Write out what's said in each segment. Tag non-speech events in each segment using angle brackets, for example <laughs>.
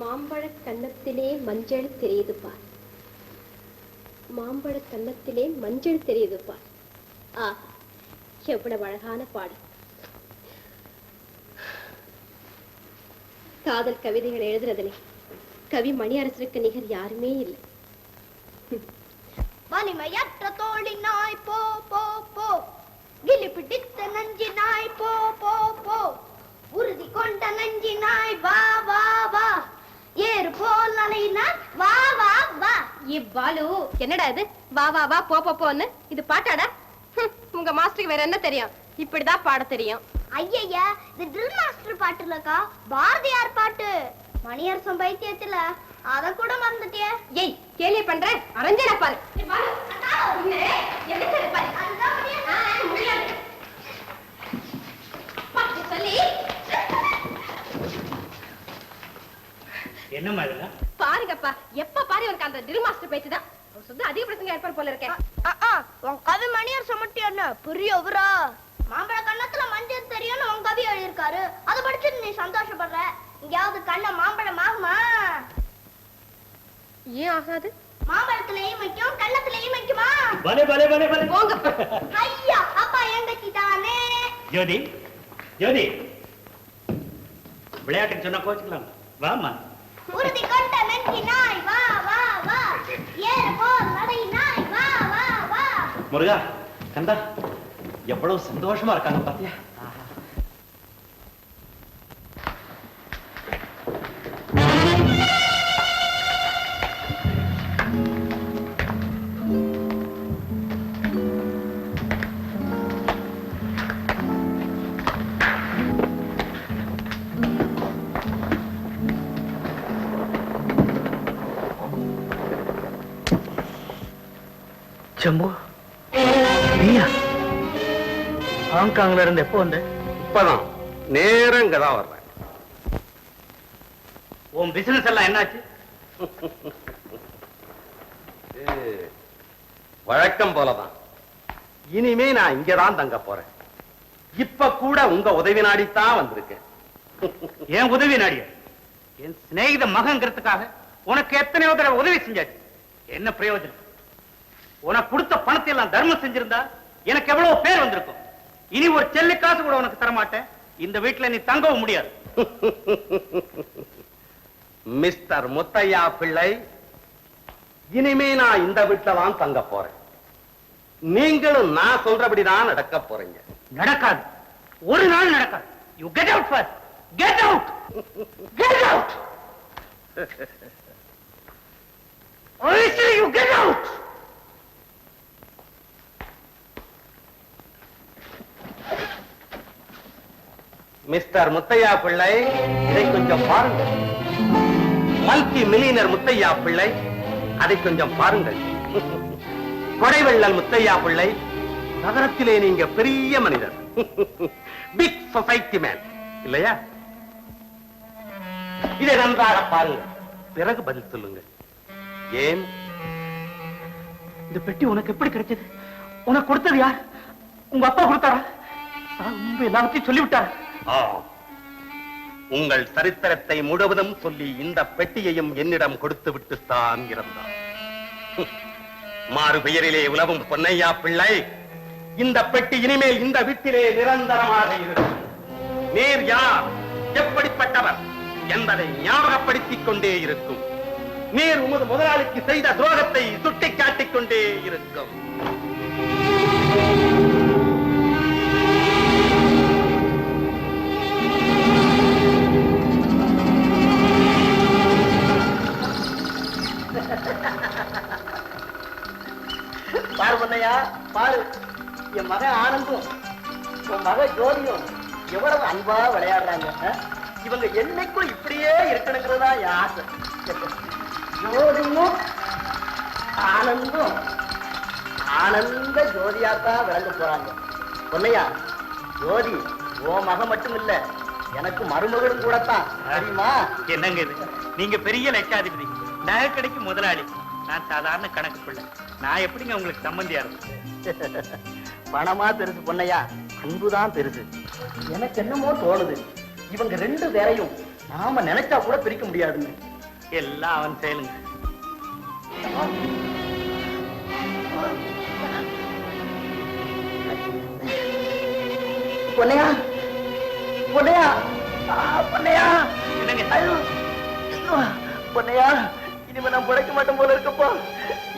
மாம்பழ கன்னத்திலே மஞ்சள் தெரியுது பார். மாம்பழ கன்னத்திலே மஞ்சள் தெரியுது பார். ஆ எவ்வளவு அழகான பாடல். காதல் கவிதைகள் எழுதுறதுலே கவி மணியரசருக்கு நிகர் யாருமே இல்லை. வலிமையற்ற தோழி நாய் போ போ போ. கிளி பிடித்த நஞ்சி நாய் போ போ போ. உறுதி கொண்ட நஞ்சி நாய் வா வா வா. ஏறு போல் அலையினார் வா வா வா. இவ்வாலு என்னடா இது? வா வா வா போ போ போன்னு? இது பாட்டாடா? உங்க மாஸ்டருக்கு வேற என்ன தெரியும்? இப்படிதான் பாட தெரியும். ஐயய்யா இது ட்ரில் மாஸ்டர் பாட்டு இல்லக்கா பாரதியார் பாட்டு. மணியரசன் பைத்தியத்துல. அத கூட மறந்துட்டியே. ஏய் கேலி பண்ற அரஞ்சன பாரு ஏய், பாரு. என்ன? எதுக்கு இது பாரு? ஆ, முடியாது. பாட்டு சொல்லி என்னம்மா இதெல்லாம் பாருங்கப்பா எப்ப பாரு இவருக்கு அந்த ட்ரில் மாஸ்டர் பேச்சு தான். அவர் சுத்த அதிக பிரசங்க ஏற்பாடு போல இருக்கேன் உன் கவி மணியரசன் மட்டும் என்ன? பெரியவரா? மாம்பழ கண்ணத்துல மஞ்சள் தெரியும்னு உன் கவி எழுதியிருக்காரு. அதை படிச்சுட்டு நீ சந்தோஷப்படுற. இங்கயாவது கண்ண மாம்பழம் ஆகுமா? ஏன் ஆகாது? மாம்பழத்திலையும் வைக்கும் கள்ளத்திலையும் வைக்குமா? பலே பலே பலே பலே. போங்கப்பா. ஐயா அப்பா எங்கச்சி தானே? ஜோதி ஜோதி. விளையாட்டுக்கு சொன்னா கோச்சுக்கலாம்? வாமா உறுதி கொண்ட நன்றி நாய் வா வா வா. ஏறு போல் நடை நாய் வா வா வா. முருகா கந்தா எவ்வளவு சந்தோஷமா இருக்காங்க பாத்தியா? சம்பு நீயா? ஹாங்காங்ல இருந்து எப்போ வந்த? இப்பதான். நேரம் இங்கதான் வர்றேன் உன் பிசினஸ் எல்லாம் என்னாச்சு? வழக்கம் போலதான். இனிமே நான் இங்கதான் தங்க போறேன். இப்ப கூட உங்க உதவி நாடித்தான் வந்திருக்கேன். என் உதவி நாடிய? என் சிநேகித மகங்கிறதுக்காக உனக்கு எத்தனையோ தடவை உதவி செஞ்சாச்சு. என்ன பிரயோஜனம்? உனக்கு கொடுத்த பணத்தை எல்லாம் தர்மம் செஞ்சிருந்தா எனக்கு எவ்வளவு பேர் வந்திருக்கும். இனி ஒரு செல்லு காசு கூட உனக்கு தர மாட்டேன் இந்த வீட்டுல நீ தங்கவும் முடியாது. <laughs> மிஸ்டர் முத்தையா பிள்ளை இனிமே நான் இந்த வீட்டுல தான் தங்க போறேன். நீங்களும் நான் சொல்றபடிதான் நடக்க போறீங்க. நடக்காது. ஒரு நாள் நடக்காது. You get out first get out get out I say you <laughs> mister Muthaiya Pillai இதை கொஞ்சம் பாருங்கள். மல்டி மில்லியனர் முத்தையா பிள்ளை அதை கொஞ்சம் பாருங்கள். கொடைவள்ளல் முத்தையா பிள்ளை நகரத்திலே நீங்க பெரிய மனிதர். பிக் சொசைட்டி மேன் இல்லையா? இதை நன்றாக பாருங்க பிறகு பதில் சொல்லுங்க ஏன்? இந்த பெட்டி உனக்கு எப்படி கிடைச்சது? உனக்கு கொடுத்தது யார்? உங்க அப்பா கொடுத்தாரா? நான் எல்லாத்தையும் சொல்லிவிட்டாரா? ஆம். உங்கள் சரித்திரத்தை முழுவதும் சொல்லி இந்த பெட்டியையும் என்னிடம் கொடுத்து விட்டுத்தான் இருந்தார் மாறு பெயரிலே உலவும் பொன்னையா பிள்ளை இந்த பெட்டி இனிமேல் இந்த வீட்டிலே நிரந்தரமாக இருக்கும். நீர் யார்? எப்படிப்பட்டவர்? என்பதை ஞாபகப்படுத்திக் கொண்டே இருக்கும். நீர் உமது முதலாளிக்கு செய்த துரோகத்தை சுட்டிக்காட்டிக் கொண்டே இருக்கும். பாரு பண்ணையா பாரு. என் மகன் ஆனந்தும் உன் மகன் ஜோதியும் எவ்வளவு அன்பா விளையாடுறாங்க? இவங்க என்னைக்கும் இப்படியே இருக்கணுங்கிறதா என் ஆசை. ஜோதியும் ஆனந்தும் ஆனந்த ஜோதியாத்தான் விளங்க போறாங்க. பொன்னையா ஜோதி ஓ மகன் மட்டும் இல்ல எனக்கு மருமகளும் கூடத்தான். தெரியுமா? என்னங்க இது? நீங்க பெரிய லட்சாதிபதி. நகை கடைக்கு முதலாளி. நான் சாதாரண கணக்கு பிள்ளை. நான் எப்படிங்க உங்களுக்கு சம்பந்தியா இருக்கும்? பணமா பெருசு பொன்னையா அன்புதான் பெருசு. எனக்கு என்னமோ தோணுது. இவங்க ரெண்டு பேரையும் நாம நினைச்சா கூட பிரிக்க முடியாதுங்க. எல்லாம் அவன் செயலுங்க. பொன்னையா பொன்னையா பொன்னையா என்னங்க? பொன்னையா இனிமே நான் பிழைக்க மாட்டேன் போல இருக்கப்பா.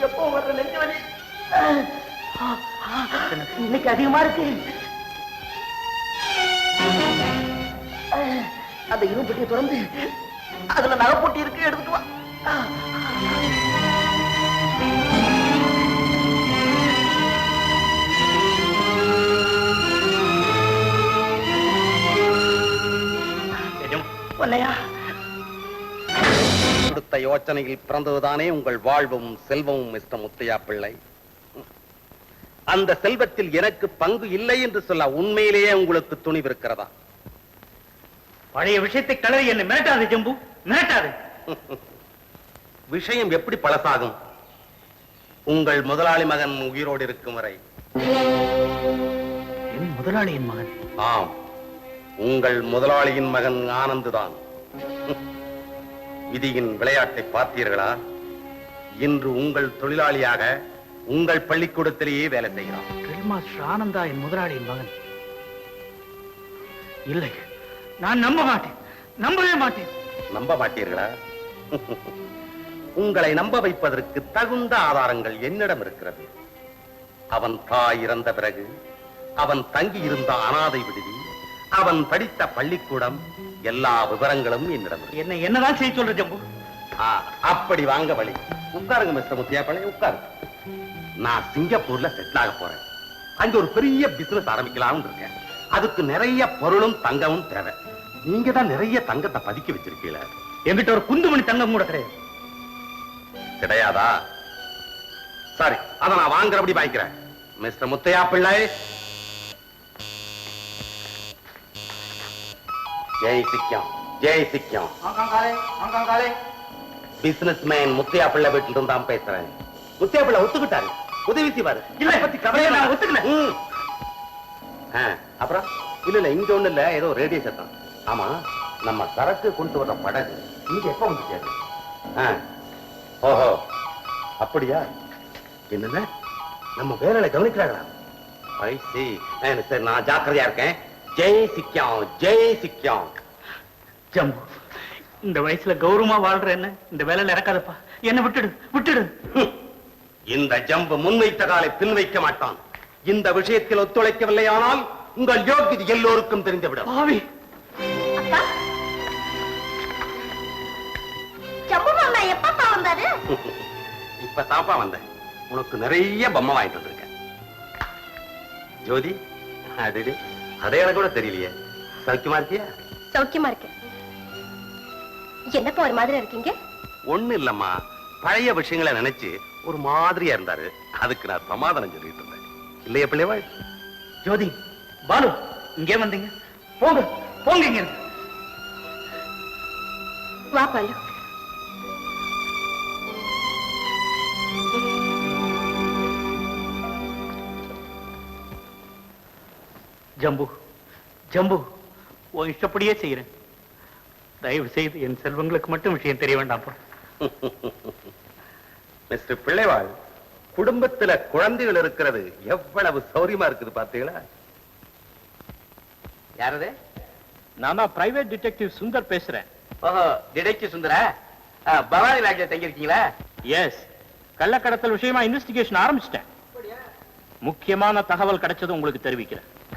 எப்போ வர்ற நெஞ்சு வலி? இன்னைக்கு அதிகமா இருக்கு. அந்த இரும்பு பெட்டியை திறந்து அதுல நகைப்பொட்டி இருக்கு எடுத்துட்டு வா. கொடுத்த யோசனையில் பிறந்ததுதானே உங்கள் வாழ்வும் செல்வமும் மிஸ்டர் முத்தையா பிள்ளை அந்த செல்வத்தில் எனக்கு பங்கு இல்லை என்று சொல்ல உண்மையிலேயே உங்களுக்கு துணிவு இருக்கிறதா பழைய விஷயத்தை கலரி என்னை மிரட்டாது ஜம்பு மிரட்டாது. <laughs> விஷயம் எப்படி பழசாகும்? உங்கள் முதலாளி மகன் உயிரோடு இருக்கும் வரை. என் முதலாளியின் மகன்? ஆம் உங்கள் முதலாளியின் மகன் ஆனந்துதான். விதியின் விளையாட்டை பார்த்தீர்களா? இன்று உங்கள் தொழிலாளியாக உங்கள் பள்ளிக்கூடத்திலேயே வேலை செய்கிறான். ட்ரில் மாஸ்டர் ஆனந்தா என் முதலாளியின் மகன். இல்லை நான் நம்ப மாட்டேன். நம்பவே மாட்டேன். நம்ப மாட்டீர்களா? உங்களை நம்ப வைப்பதற்கு தகுந்த ஆதாரங்கள் என்னிடம் இருக்கிறது. அவன் தாய் இறந்த பிறகு அவன் தங்கி இருந்த அனாதை விடுதி அவன் படித்த பள்ளிக்கூடம் எல்லா விவரங்களும் என்னிடம். என்ன என்னதான் செய்ய சொல்ற ஜம்பு? அப்படி வாங்க வழி. உட்காருங்க மிஸ்டர் முத்தியா பழைய உட்காருங்க. நான் சிங்கப்பூர்ல செட்டில் ஆக போறேன். அங்க ஒரு பெரிய பிசினஸ் ஆரம்பிக்கலாம்னு இருக்கேன். அதுக்கு நிறைய பொருளும் தங்கமும் தேவை. நீங்க தான் நிறைய தங்கத்தை பதுக்கி வச்சிருக்கீங்களே என்கிட்ட ஒரு குந்துமணி தங்கம் கூட கிடையாது. கிடையாதா? சரி அத நான் வாங்குறபடி வாங்கிக்கிறேன் mister Muthaiya Pillai Jai சிக்கம் Jai சிக்கம் businessman Muthaiya Pillai வீட்டில் இருந்து தான் பேசுறேன். முத்தையா பிள்ளை ஒத்துக்கிட்டாரு. உதவி செய்வாரு. இல்ல, பத்தி கவலையே நான். ஆ, அப்புறம்? இல்ல இல்ல இங்க ஒண்ணு இல்ல. ஏதோ ரேடியோ சத்தம் ஆமா நம்ம சரக்கு கொண்டு வர படகு இங்க எப்ப வந்து சேரும் ஆ. ஓஹோ. அப்படியா? என்னங்க நம்ம வேலையில கவனிக்கிறாங்களா? சரி நான் ஜாக்கிரதையா இருக்கேன். ஜெய் சிக்கியம் ஜெய் சிக்கியம். ஜம்பு இந்த வயசுல கௌரவமா வாழ்ற என்ன? இந்த வேலையில இறக்காதப்பா. என்ன விட்டுடு விட்டுடு. இந்த ஜம்பு முன்வைத்த காலை பின் வைக்க மாட்டான். இந்த விஷயத்தில் ஒத்துழைக்கவில்லையானால் உங்கள் யோகியது எல்லோருக்கும் தெரிந்துவிடும். பாவி. <laughs> இப்ப தாப்பா வந்தேன் உனக்கு நிறைய பொம்மை வாங்கிட்டு வந்திருக்கேன். ஜோதி அடடே. அதே எனக்கு கூட தெரியலையே. சௌக்கியமா இருக்கியா? சௌக்கியமா இருக்கேன். என்னப்பா ஒரு மாதிரி இருக்கீங்க? ஒண்ணு இல்லம்மா. பழைய விஷயங்களை நினைச்சு ஒரு மாதிரியா இருந்தாரு. அதுக்கு நான் சமாதானம் சொல்லிட்டு இருந்தேன். இல்லையா பிள்ளைவா? ஜோதி பாலு இங்கே வந்தீங்க. போங்க போங்க இங்க இருந்து. ஜம்பு. ஜம்பு உன் இஷ்டப்படியே செய்யறேன் தயவு செய்து என் செல்வங்களுக்கு மட்டும் விஷயம் தெரிய வேண்டாம்ப்பா <laughs> மிஸ்டர் பிள்ளைவாள் குடும்பத்துல குழந்தைகள் இருக்கிறது எவ்வளவு சௌரியமா இருக்குது பாத்தீங்களா யாரது? நானா பிரைவேட் டிடெக்டிவ் சுந்தர் பேசுறேன். ஓஹோ டிடெக்டிவ் சுந்தரா? பவானி லாட்ஜில் தங்கியிருக்கீங்களா? எஸ் கள்ளக்கடத்தல் விஷயமா இன்வெஸ்டிகேஷன் ஆரம்பிச்சிட்டேன். முக்கியமான தகவல் கிடைச்சது உங்களுக்கு தெரிவிக்கிறேன்.